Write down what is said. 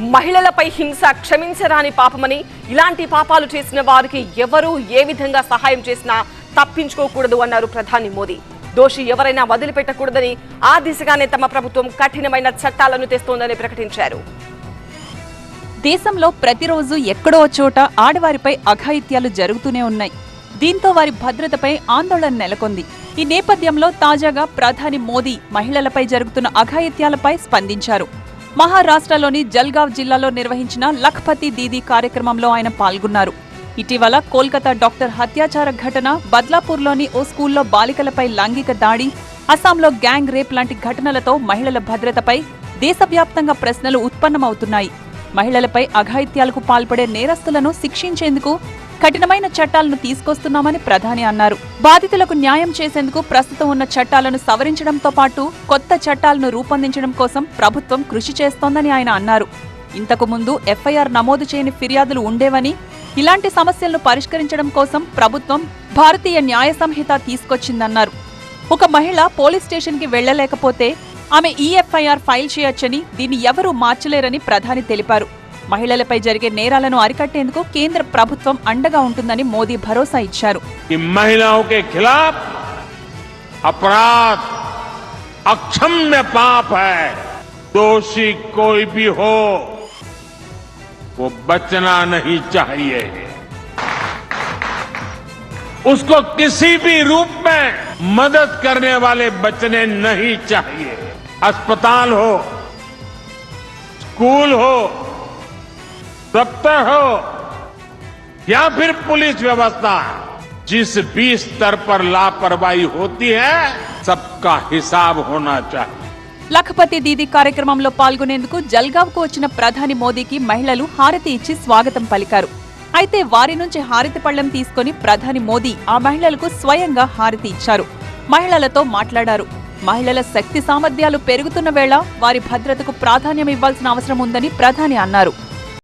మహిళలపై హింస క్షమించరాని పాపమని ఇలాంటి పాపాలు చేసిన వారికి ఎవరు ఏ విధంగా సహాయం చేసినా తప్పించుకోకూడదు అన్నారు ప్రధాని మోదీ. దోషి ఎవరైనా వదిలిపెట్టకూడదని ఆ దిశగానే తమ ప్రభుత్వం కఠినమైన చట్టాలను తెస్తోందని ప్రకటించారు. దేశంలో ప్రతిరోజు ఎక్కడో చోట ఆడవారిపై అఘాయిత్యాలు జరుగుతూనే ఉన్నాయి. దీంతో వారి భద్రతపై ఆందోళన నెలకొంది. ఈ నేపథ్యంలో తాజాగా ప్రధాని మోదీ మహిళలపై జరుగుతున్న అఘాయిత్యాలపై స్పందించారు. మహారాష్ట్రలోని జల్గావ్ జిల్లాలో నిర్వహించిన లఖ్పతి దీదీ కార్యక్రమంలో ఆయన పాల్గొన్నారు. ఇటీవల కోల్కతా డాక్టర్ హత్యాచార ఘటన బద్లాపూర్లోని ఓ స్కూల్లో బాలికలపై లైంగిక దాడి అస్సాంలో గ్యాంగ్ రేప్ లాంటి ఘటనలతో మహిళల భద్రతపై దేశవ్యాప్తంగా ప్రశ్నలు ఉత్పన్నమవుతున్నాయి. మహిళలపై అఘాయిత్యాలకు పాల్పడే నేరస్తులను శిక్షించేందుకు కఠినమైన చట్టాలను తీసుకొస్తున్నామని ప్రధాని అన్నారు. బాధితులకు న్యాయం చేసేందుకు ప్రస్తుతం ఉన్న చట్టాలను సవరించడంతో పాటు కొత్త చట్టాలను రూపొందించడం కోసం ప్రభుత్వం కృషి చేస్తోందని ఆయన అన్నారు. ఇంతకు ముందు ఎఫ్ఐఆర్ నమోదు చేయని ఫిర్యాదులు ఉండేవని ఇలాంటి సమస్యలను పరిష్కరించడం కోసం ప్రభుత్వం భారతీయ న్యాయ సంహిత తీసుకొచ్చిందన్నారు. ఒక మహిళ పోలీస్ స్టేషన్కి వెళ్ళలేకపోతే ఆమె ఈఎఫ్ఐఆర్ ఫైల్ చేయొచ్చని దీన్ని ఎవరూ మార్చలేరని ప్రధాని తెలిపారు. మహిళలపై జరిగే నేరాలను అరికట్టేందుకు కేంద్ర ప్రభుత్వం అండగా ఉంటుందని మోదీ భరోసా ఇచ్చారు कि महिलाओं के खिलाफ अपराध अक्षम्य पाप है दोषी कोई भी हो वो बचना नहीं चाहिए उसको किसी भी रूप में मदद करने वाले बचने नहीं चाहिए अस्पताल हो स्कूल हो दफ्तर हो या फिर पुलिस व्यवस्था जिस भी स्तर पर लापरवाही होती है सबका हिसाब होना चाहिए లఖపతి దీదీ కార్యక్రమంలో పాల్గొనేందుకు జల్గావ్కు వచ్చిన ప్రధాని మోదీకి మహిళలు హారతి ఇచ్చి స్వాగతం పలికారు అయితే వారి నుంచి హారతి పళ్లం తీసుకొని ప్రధాని మోదీ ఆ మహిళలకు స్వయంగా హారతి ఇచ్చారు మహిళలతో మాట్లాడారు మహిళల శక్తి సామర్థ్యాలు పెరుగుతున్న వేళ వారి భద్రతకు ప్రాధాన్యం ఇవ్వాల్సిన అవసరం ఉందని ప్రధాని అన్నారు